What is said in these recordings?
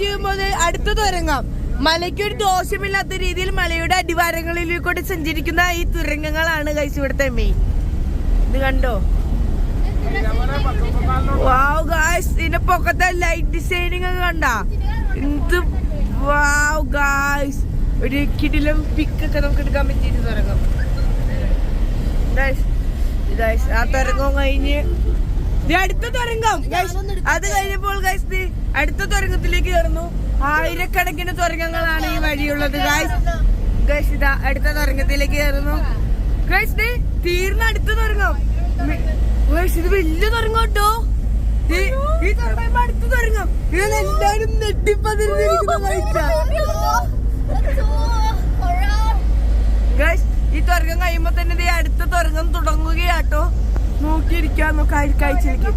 Wait ചെയ്യുമ്പോൾ അടുത്ത് തുരങ്കം മലയ്ക്കൊരു ദോഷമില്ലാത്ത രീതിയിൽ മലയുടെ അടിവാരങ്ങളിലൂടെ സഞ്ചരിക്കുന്ന ഈ തുരങ്കങ്ങളാണ് കൈസ് ഇവിടുത്തെ മെയിൻ ഇത് കണ്ടോ? വാവ് ഗായ്സ് ഇതിന്റെ പൊക്കത്തെ ലൈറ്റ് ഡിസൈനിങ് ഒക്കെ കണ്ട? എന്ത് വാവ് ഗായ്സ് ഒരു കിടിലം പിക്ക് ഒക്കെ നമുക്ക് എടുക്കാൻ പറ്റിയിട്ട് തുരങ്കം. ഗായ്സ് ഗായ്സ് ആ തുരങ്കം കഴിഞ്ഞ് അടുത്ത തുരങ്കം. അത് കഴിഞ്ഞപ്പോൾ ഗൈസ് അടുത്ത തുരങ്കത്തിലേക്ക് കയറുന്നു ആയിരക്കണക്കിന് തുരങ്കങ്ങളാണ് ഈ വഴിയുള്ളത് ഗൈസ് ഗൈസ് ഇതാ അടുത്ത തുരങ്കത്തിലേക്ക് കയറുന്നു ഗൈസ് തീർന്ന അടുത്ത തുരങ്കം. ഗൈസ് ഇത് വലിയ തുരങ്കം കേട്ടോ ഈ അടുത്ത തുരങ്കം. ഇതെല്ലാരും എല്ലാരും ഗൈസ് ഈ തുരങ്കം കഴിയുമ്പോ തന്നെ അടുത്ത തുരങ്കം തുടങ്ങുകയാട്ടോ. നോക്കിയിരിക്കാൻ നോക്കാം കാഴ്ചയിലേക്ക്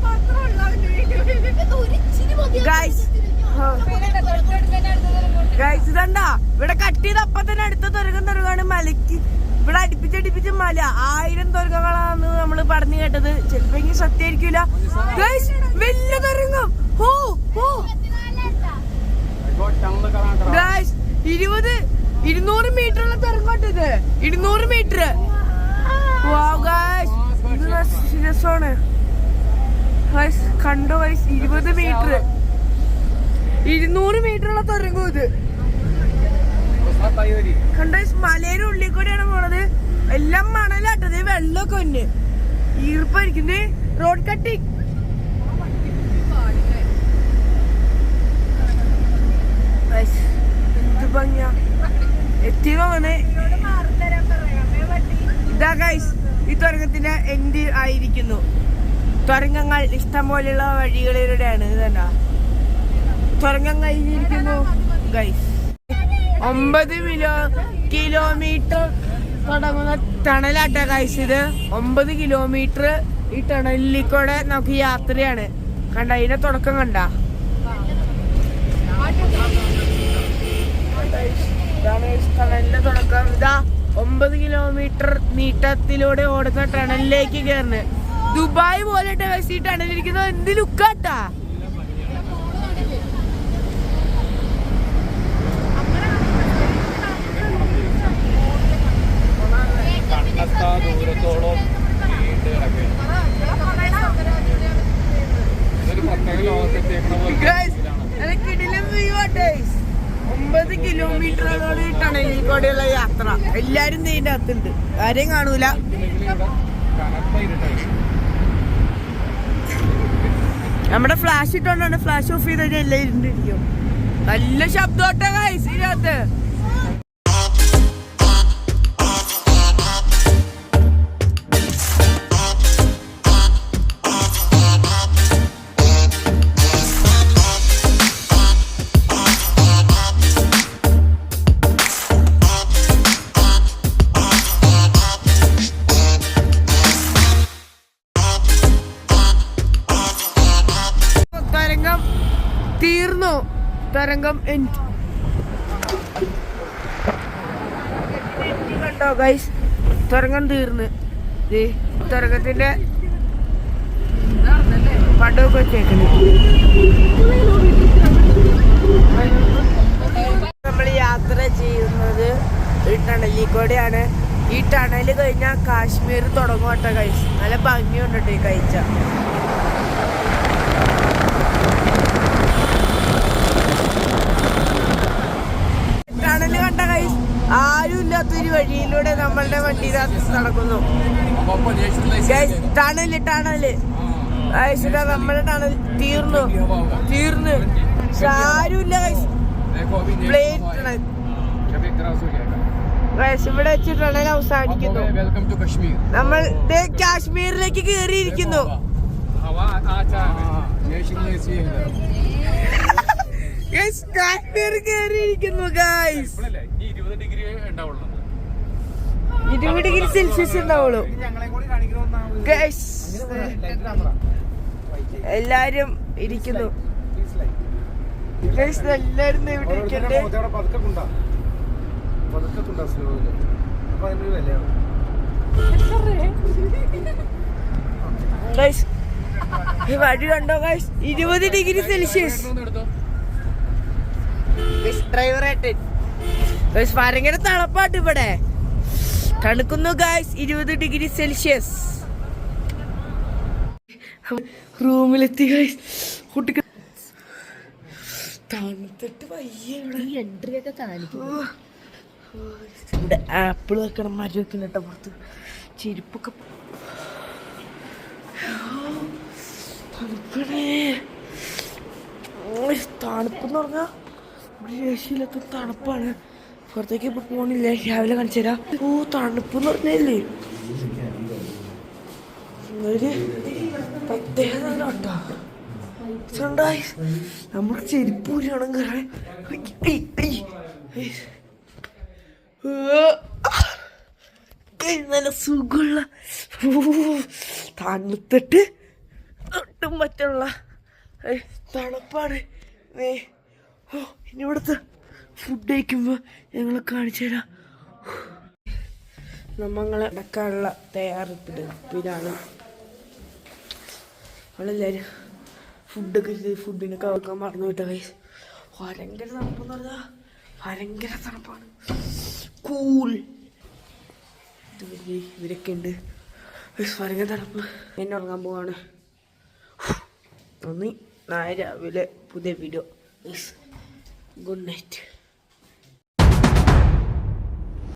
ഗൈസ് ഗൈസ് ഇതണ്ടാ ഇവിടെ കട്ട് ചെയ്ത് അപ്പൊ തന്നെ അടുത്ത തുരകം തുരകാണ് മലക്ക് ഇവിടെ അടുപ്പിച്ചടിപ്പിച്ച് മല. ആയിരം തുരകങ്ങളാന്ന് നമ്മൾ പറഞ്ഞു കേട്ടത്. ചിലപ്പോ ഇനി സത്യമായിരിക്കില്ല ഗൈസ് വലിയ തുരങ്കം. ഹോ ഹോ. ഗൈസ് ഇരുപത് ഇരുന്നൂറ് മീറ്റർ ഉള്ള തുരങ്കോട്ട് ഇത്. ഇരുന്നൂറ് മീറ്റർ ഗൈസ് ഇത് രസമാണ് കണ്ടോ ഗൈസ് ഇരുപത് മീറ്റർ ഇരുന്നൂറ് മീറ്റർ ഉള്ള തുരങ്കം ഇത്. കണ്ടോ ഗൈസ് മലയുടെ ഉള്ളിൽ കൂടെയാണ് പോണത്. എല്ലാം മണലാട്ടത് വെള്ളമൊക്കെ ഒന്ന് ഈർപ്പായിരിക്കുന്നേ റോഡ് കട്ടിങ് എന്ത് ഭംഗിയാ. എത്തിയോ അങ്ങനെ ഇതാ ഗൈസ് ഈ തുരങ്കത്തിന്റെ എൻഡ് ആയിരിക്കുന്നു? തുരങ്കങ്ങൾ ഇഷ്ടം പോലെയുള്ള വഴികളിലൂടെയാണ് ഇതല്ല തുരങ്കം കഴിഞ്ഞിരിക്കുന്നു ഒമ്പത് കിലോ കിലോമീറ്റർ തുടങ്ങുന്ന ടണലാട്ട ഗൈസ് ഇത്. ഒമ്പത് കിലോമീറ്റർ ഈ ടണലിൽ കൂടെ നമുക്ക് യാത്രയാണ്. കണ്ട അതിന്റെ തുടക്കം കണ്ട? തുടക്കം. ഇതാ. ഒമ്പത് കിലോമീറ്റർ നീട്ടത്തിലൂടെ ഓടുന്ന ടണലിലേക്ക് കയറുന്നത് ദുബായ് പോലെ ഈ ടണലിരിക്കുന്നത് എന്ത് ലുക്കാട്ടാ? ദൂരത്തോളം ഒമ്പത് കിലോമീറ്ററോട് ടണലിൽ കൂടെയുള്ള യാത്ര. എല്ലാരും ഇതിന്റെ അകത്തുണ്ട്. ആരെയും കാണൂല. നമ്മുടെ ഫ്ലാഷ് ഇട്ടോണ്ടാണ് ഫ്ലാഷ് ഓഫ് ചെയ്ത് കഴിഞ്ഞാൽ എല്ലാം ഇരുണ്ടിരിക്കും. നല്ല ശബ്ദോട്ട ഇതിനകത്ത്. തരംഗം തീർന്നു. തരംഗം എൻഡ് കണ്ടോ ഗൈസ് തരംഗം തീർന്ന്. തരംഗത്തിന്റെ പടമൊക്കെ വെച്ചേക്കുന്നു നമ്മൾ യാത്ര ചെയ്യുന്നത് ഈ ടണലിൽ കൂടെയാണ്. ഈ ടണൽ കഴിഞ്ഞാൽ കാശ്മീർ തുടങ്ങും കേട്ടോ കഴിച്ചു നല്ല ഭംഗിയുണ്ട് കേട്ടോ ഈ കാഴ്ച ടണൽ കണ്ട ആരുമില്ലാത്തൊരു വഴിയിലൂടെ നമ്മളുടെ വണ്ടി നടക്കുന്നു ടണൽ ടണൽ ഐശ്വര്യ നമ്മുടെ ടണൽ തീർന്നു തീർന്നു പക്ഷെ ആരുമില്ല പ്ലെയിൻ ടണൽ ഇവിടെ വെച്ച് ടണൽ അവസാനിക്കുന്നു നമ്മൾ കാശ്മീരിലേക്ക് കയറിയിരിക്കുന്നു കയറിയിരിക്കുന്നു ഇരുപത് ഡിഗ്രി സെൽഷ്യസ് ഉണ്ടാവുള്ളൂ. ഗൈസ് എല്ലാരും ഇരിക്കുന്നു. ഗൈസ് എല്ലാരും ഇവിടെ ഇരിക്കട്ടെ. ഗൈസ് ഈ വഴി കണ്ടോ ഗൈസ് ഇരുപത് ഡിഗ്രി സെൽഷ്യസ് ഡ്രൈവറായിട്ട് ഭയങ്കര തണുപ്പാട്ട് ഇവിടെ. തണുക്കുന്നു ഗായ്സ് ഇരുപത് ഡിഗ്രി സെൽഷ്യസ്. റൂമിലെത്തി ഗായ്സ് കുട്ടിക്ക് തണുത്തിട്ട് വയ്യ ഇവിടെ. എൻട്രി ഒക്കെ കാണിക്കും ഇവിടെ ആപ്പിൾ വെക്കണം മരം വെക്കണം കേട്ടോ പുറത്ത്. ചെരുപ്പൊക്കെ. തണുപ്പണേ തണുപ്പെന്ന് പറഞ്ഞാൽ ഇവിടെ രക്ഷയില്ലാത്ത തണുപ്പാണ്. പുറത്തേക്ക് ഇപ്പൊ പോണില്ല. രാവിലെ കാണിച്ചു തരാം. ഓ തണുപ്പെന്ന് പറഞ്ഞല്ലേ? ഒരു പ്രത്യേകത കയറാൻ നല്ല സുഖമുള്ള. തണുത്തിട്ട് ഒട്ടും പറ്റുള്ള തണുപ്പാണ്. ഏ ഇനി ഇവിടുത്തെ ഫുഡ് കഴിക്കുമ്പോൾ ഞങ്ങൾ കാണിച്ചു തരാം. നമ്മളെ അടക്കാനുള്ള തയ്യാറെടുപ്പിലാണ് നമ്മളെല്ലാവരും ഫുഡൊക്കെ ഫുഡിനൊക്കെ വെക്കാൻ മറന്നു വിട്ട കൈസ് ഭയങ്കര തണുപ്പെന്ന് പറഞ്ഞാൽ ഭയങ്കര തണുപ്പാണ്. കൂൾ ഇവരൊക്കെ ഉണ്ട്. ഭയങ്കര തണുപ്പ്. എന്നെ ഉറങ്ങാൻ പോവാണ്. നന്ദി. നാളെ രാവിലെ പുതിയ വീഡിയോ good night.